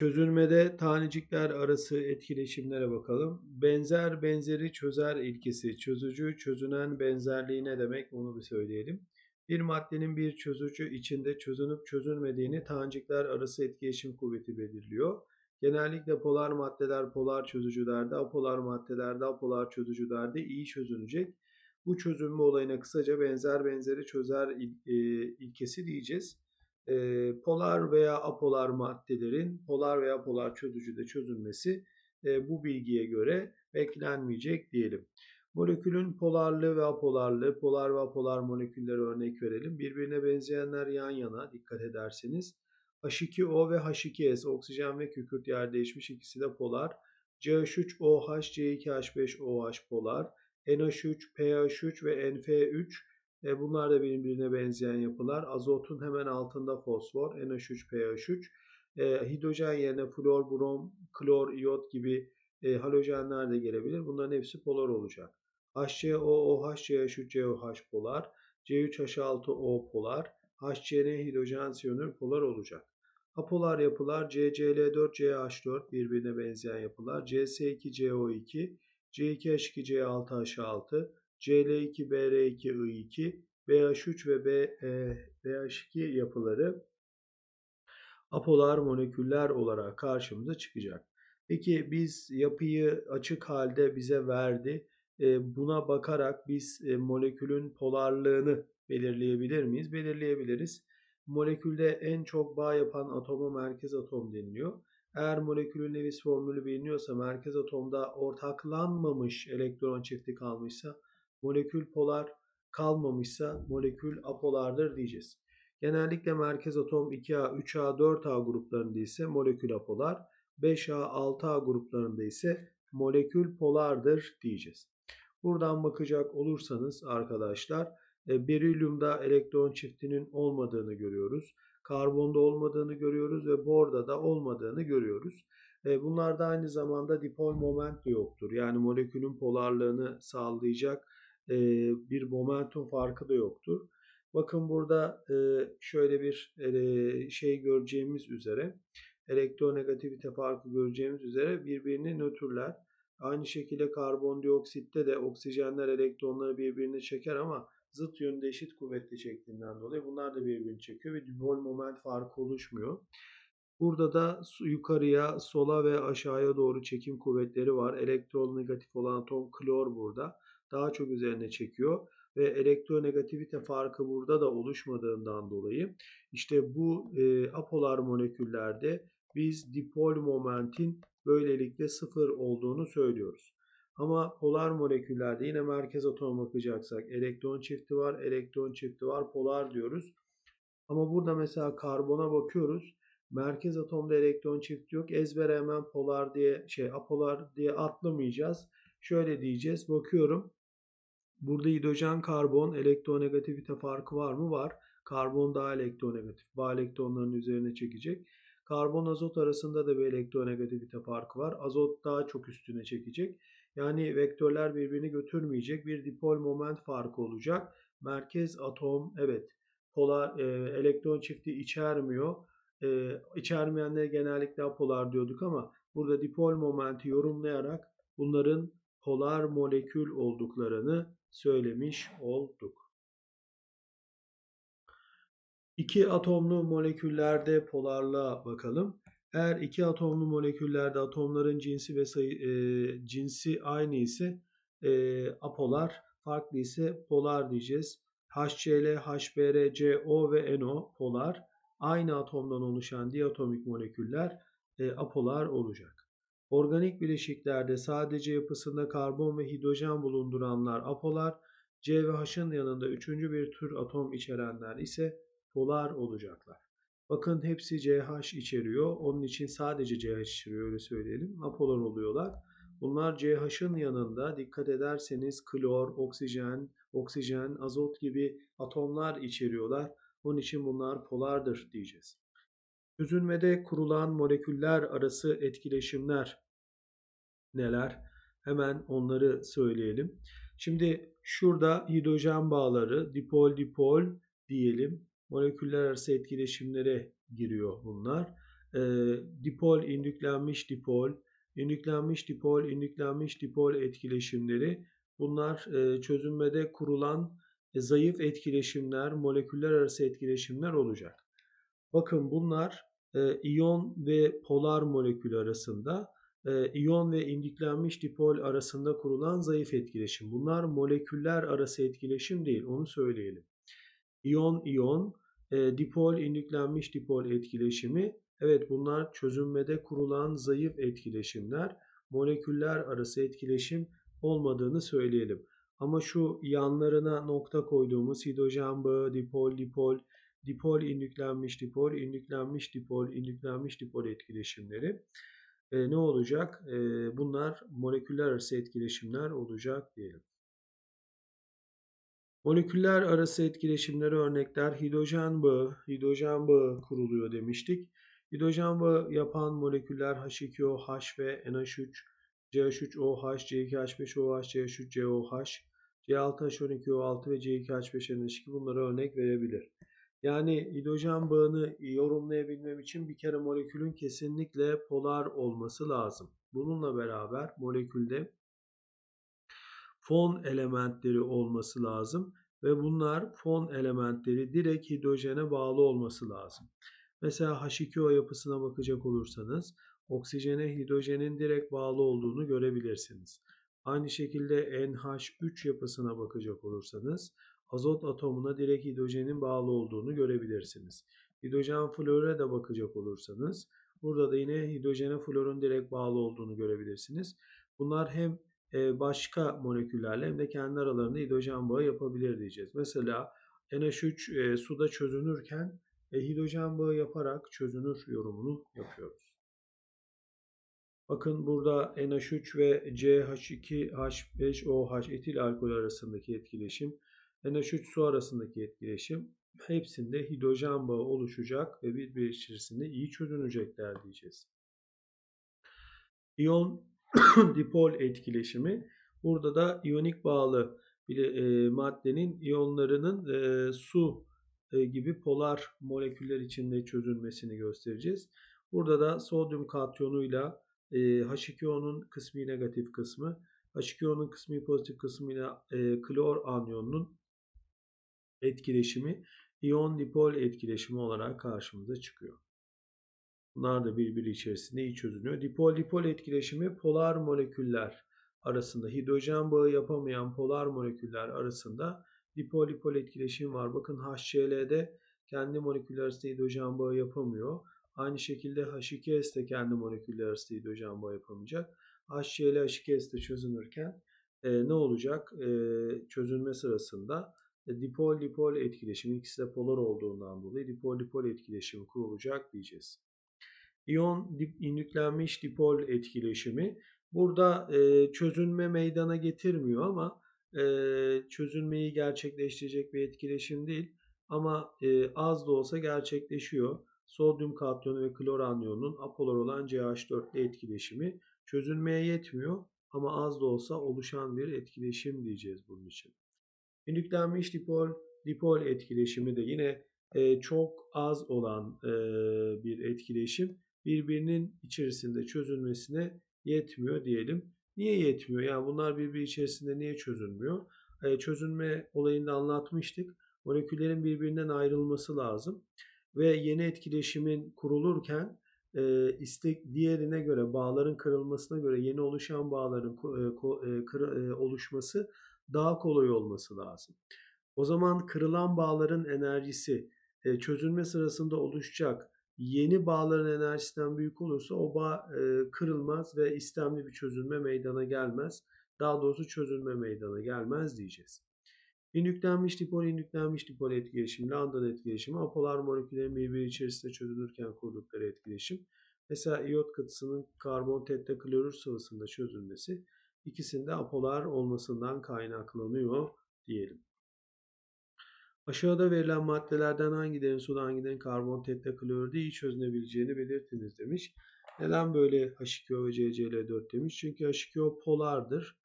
Çözülmede tanecikler arası etkileşimlere bakalım. Benzer benzeri çözer ilkesi. Çözücü çözünen benzerliği ne demek onu bir söyleyelim. Bir maddenin bir çözücü içinde çözünüp çözülmediğini tanecikler arası etkileşim kuvveti belirliyor. Genellikle polar maddeler polar çözücülerde, apolar maddelerde apolar çözücülerde iyi çözünecek. Bu çözünme olayına kısaca benzer benzeri çözer e, ilkesi diyeceğiz. E, polar veya apolar maddelerin polar veya polar çözücüde çözülmesi e, bu bilgiye göre beklenmeyecek diyelim. Molekülün polarlığı ve apolarlığı, polar ve apolar moleküllere örnek verelim. Birbirine benzeyenler yan yana dikkat ederseniz. H2O ve H2S oksijen ve kükürt yer değişmiş ikisi de polar. CH3OH, C2H5OH polar. NH3, PH3 ve NF3 e, bunlar da birbirine benzeyen yapılar. Azotun hemen altında fosfor, NH3PH3. E, hidrojen yerine flor, brom, klor, iot gibi e, halojenler de gelebilir. Bunların hepsi polar olacak. HCOOH, CH3COH polar, C3H6O polar, HCN hidrojen siyonür polar olacak. Apolar yapılar CCl4CH4 birbirine benzeyen yapılar. CS2CO2, C2H2C6H6, CL2BR2I2, BH3 ve B, e, BH2 yapıları apolar moleküller olarak karşımıza çıkacak. Peki biz yapıyı açık halde bize verdi. E, buna bakarak biz e, molekülün polarlığını belirleyebilir miyiz? Belirleyebiliriz. Molekülde en çok bağ yapan atoma merkez atom deniliyor. Eğer molekülün Lewis formülü biliniyorsa merkez atomda ortaklanmamış elektron çifti kalmışsa molekül polar kalmamışsa molekül apolardır diyeceğiz. Genellikle merkez atom 2A, 3A, 4A gruplarında ise molekül apolar, 5A, 6A gruplarında ise molekül polardır diyeceğiz. Buradan bakacak olursanız arkadaşlar e, berilyumda elektron çiftinin olmadığını görüyoruz. Karbonda olmadığını görüyoruz ve borda da olmadığını görüyoruz. E, bunlarda aynı zamanda dipol moment de yoktur. Yani molekülün polarlığını sağlayacak e, bir momentum farkı da yoktur. Bakın burada şöyle bir şey göreceğimiz üzere elektronegativite farkı göreceğimiz üzere birbirini nötrler. Aynı şekilde karbondioksitte de oksijenler elektronları birbirine çeker ama zıt yönde eşit kuvvetli çektiğinden dolayı bunlar da birbirini çekiyor ve dipol moment farkı oluşmuyor. Burada da yukarıya, sola ve aşağıya doğru çekim kuvvetleri var. Elektron negatif olan atom klor burada. Daha çok üzerine çekiyor ve elektronegativite farkı burada da oluşmadığından dolayı işte bu e, apolar moleküllerde biz dipol momentin böylelikle sıfır olduğunu söylüyoruz. Ama polar moleküllerde yine merkez atoma bakacaksak elektron çifti var, elektron çifti var, polar diyoruz. Ama burada mesela karbona bakıyoruz. Merkez atomda elektron çifti yok. Ezbere hemen polar diye şey apolar diye atlamayacağız. Şöyle diyeceğiz. Bakıyorum. Burada hidrojen karbon elektronegativite farkı var mı? Var. Karbon daha elektronegatif. Bağ elektronlarının üzerine çekecek. Karbon azot arasında da bir elektronegativite farkı var. Azot daha çok üstüne çekecek. Yani vektörler birbirini götürmeyecek. Bir dipol moment farkı olacak. Merkez atom evet polar e, elektron çifti içermiyor. E, içermeyenlere genellikle apolar diyorduk ama burada dipol momenti yorumlayarak bunların polar molekül olduklarını söylemiş olduk. İki atomlu moleküllerde polarlığa bakalım. Eğer iki atomlu moleküllerde atomların cinsi ve sayı, e, cinsi aynı ise e, apolar, farklı ise polar diyeceğiz. HCl, HBr, CO ve NO polar. Aynı atomdan oluşan diatomik moleküller e, apolar olacak. Organik bileşiklerde sadece yapısında karbon ve hidrojen bulunduranlar apolar, C ve H'ın yanında üçüncü bir tür atom içerenler ise polar olacaklar. Bakın hepsi CH içeriyor. Onun için sadece CH içeriyor öyle söyleyelim. Apolar oluyorlar. Bunlar CH'ın yanında dikkat ederseniz klor, oksijen, oksijen, azot gibi atomlar içeriyorlar. Onun için bunlar polardır diyeceğiz. Çözülmede kurulan moleküller arası etkileşimler neler? Hemen onları söyleyelim. Şimdi şurada hidrojen bağları, dipol dipol diyelim. Moleküller arası etkileşimlere giriyor bunlar. e, dipol, indüklenmiş dipol, indüklenmiş dipol, indüklenmiş dipol etkileşimleri bunlar e, çözünmede kurulan e, zayıf etkileşimler, moleküller arası etkileşimler olacak. Bakın bunlar e, iyon ve polar molekül arasında, e, iyon ve indüklenmiş dipol arasında kurulan zayıf etkileşim. Bunlar moleküller arası etkileşim değil, onu söyleyelim. İyon iyon, e, dipol indüklenmiş dipol etkileşimi. Evet bunlar çözünmede kurulan zayıf etkileşimler. Moleküller arası etkileşim olmadığını söyleyelim. Ama şu yanlarına nokta koyduğumuz hidrojen bağı, dipol, dipol, dipol indüklenmiş dipol, indüklenmiş dipol, indüklenmiş dipol etkileşimleri e, ne olacak? E, bunlar moleküller arası etkileşimler olacak diyelim. Moleküller arası etkileşimleri örnekler hidrojen bağı, hidrojen bağı kuruluyor demiştik. Hidrojen bağı yapan moleküller H2OH ve NH3, CH3OH, C2H5OH, CH3COH, C6H12O6 ve C2H5NH2 bunlara örnek verebilir. Yani hidrojen bağını yorumlayabilmem için bir kere molekülün kesinlikle polar olması lazım. Bununla beraber molekülde fon elementleri olması lazım ve bunlar fon elementleri direkt hidrojene bağlı olması lazım. Mesela H2O yapısına bakacak olursanız oksijene hidrojenin direkt bağlı olduğunu görebilirsiniz. Aynı şekilde NH3 yapısına bakacak olursanız azot atomuna direkt hidrojenin bağlı olduğunu görebilirsiniz. Hidrojen florüre de bakacak olursanız burada da yine hidrojene florun direkt bağlı olduğunu görebilirsiniz. Bunlar hem başka moleküllerle hem de kendi aralarında hidrojen bağı yapabilir diyeceğiz. Mesela NH3 suda çözünürken hidrojen bağı yaparak çözünür yorumunu yapıyoruz. Bakın burada NH3 ve CH2H5OH etil alkol arasındaki etkileşim, NH3 su arasındaki etkileşim hepsinde hidrojen bağı oluşacak ve birbiri içerisinde iyi çözünecekler diyeceğiz. İyon dipol etkileşimi. Burada da iyonik bağlı bir e, maddenin iyonlarının e, su e, gibi polar moleküller içinde çözülmesini göstereceğiz. Burada da sodyum katyonuyla e, H2O'nun kısmi negatif kısmı, H2O'nun kısmi pozitif kısmıyla e, klor anyonunun etkileşimi iyon dipol etkileşimi olarak karşımıza çıkıyor. Bunlar da birbiri içerisinde iyi çözülüyor. Dipol-dipol etkileşimi polar moleküller arasında hidrojen bağı yapamayan polar moleküller arasında dipol-dipol etkileşim var. Bakın HCl'de kendi moleküller arasında hidrojen bağı yapamıyor. Aynı şekilde H2S de kendi moleküller arasında hidrojen bağı yapamayacak. HCl H2S de çözünürken e, ne olacak? E, çözünme sırasında dipol-dipol etkileşimi ikisi de polar olduğundan dolayı dipol-dipol etkileşimi kurulacak diyeceğiz. İyon dip, indüklenmiş dipol etkileşimi burada e, çözünme meydana getirmiyor ama e, çözünmeyi gerçekleştirecek bir etkileşim değil. Ama e, az da olsa gerçekleşiyor. Sodyum katyonu ve klor anyonunun apolar olan CH4 ile etkileşimi çözülmeye yetmiyor ama az da olsa oluşan bir etkileşim diyeceğiz bunun için. İndüklenmiş dipol dipol etkileşimi de yine e, çok az olan e, bir etkileşim birbirinin içerisinde çözülmesine yetmiyor diyelim. Niye yetmiyor? Yani bunlar birbiri içerisinde niye çözülmüyor? E, çözülme olayında anlatmıştık. Moleküllerin birbirinden ayrılması lazım. Ve yeni etkileşimin kurulurken e, istek diğerine göre bağların kırılmasına göre yeni oluşan bağların e, e, kır, e, oluşması daha kolay olması lazım. O zaman kırılan bağların enerjisi çözülme sırasında oluşacak yeni bağların enerjisinden büyük olursa o bağ kırılmaz ve istemli bir çözülme meydana gelmez. Daha doğrusu çözülme meydana gelmez diyeceğiz. İndüklenmiş dipol, indüklenmiş dipol etkileşimi, London etkileşimi, apolar moleküllerin birbiri içerisinde çözülürken kurdukları etkileşim. Mesela iyot katısının karbon tetraklorür sıvısında çözülmesi ikisinde apolar olmasından kaynaklanıyor diyelim. Aşağıda verilen maddelerden hangilerinin suda hangilerinin karbon tetraklorürde iyi çözünebileceğini belirtiniz demiş. Neden böyle H2O ve CCl4 demiş? Çünkü H2O polardır.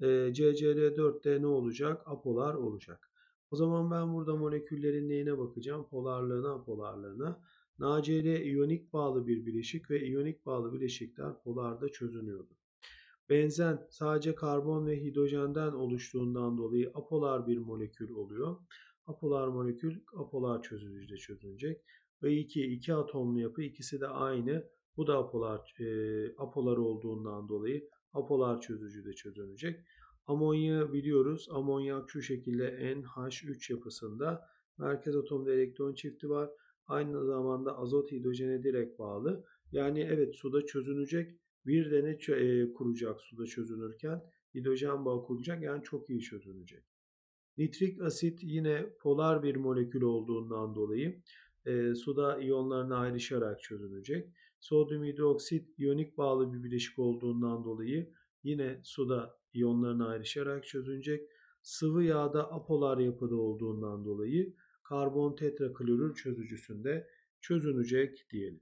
E, CCl4'te ne olacak? Apolar olacak. O zaman ben burada moleküllerin neyine bakacağım? Polarlığına, apolarlığına. NaCl iyonik bağlı bir bileşik ve iyonik bağlı bileşikler polarda çözünüyordu. Benzen sadece karbon ve hidrojenden oluştuğundan dolayı apolar bir molekül oluyor. Apolar molekül apolar çözücüde çözünecek. I2 iki atomlu yapı ikisi de aynı. Bu da apolar, e, apolar olduğundan dolayı apolar çözücüde çözünecek. Amonya'yı biliyoruz. Amonyak şu şekilde NH3 yapısında. Merkez atomda elektron çifti var. Aynı zamanda azot hidrojene direkt bağlı. Yani evet suda çözünecek. Bir de ne e, kuracak suda çözünürken? Hidrojen bağı kuracak yani çok iyi çözünecek. Nitrik asit yine polar bir molekül olduğundan dolayı e, suda iyonlarına ayrışarak çözünecek. Sodyum hidroksit iyonik bağlı bir bileşik olduğundan dolayı yine suda iyonlarına ayrışarak çözünecek. Sıvı yağda apolar yapıda olduğundan dolayı karbon tetraklorür çözücüsünde çözünecek diyelim.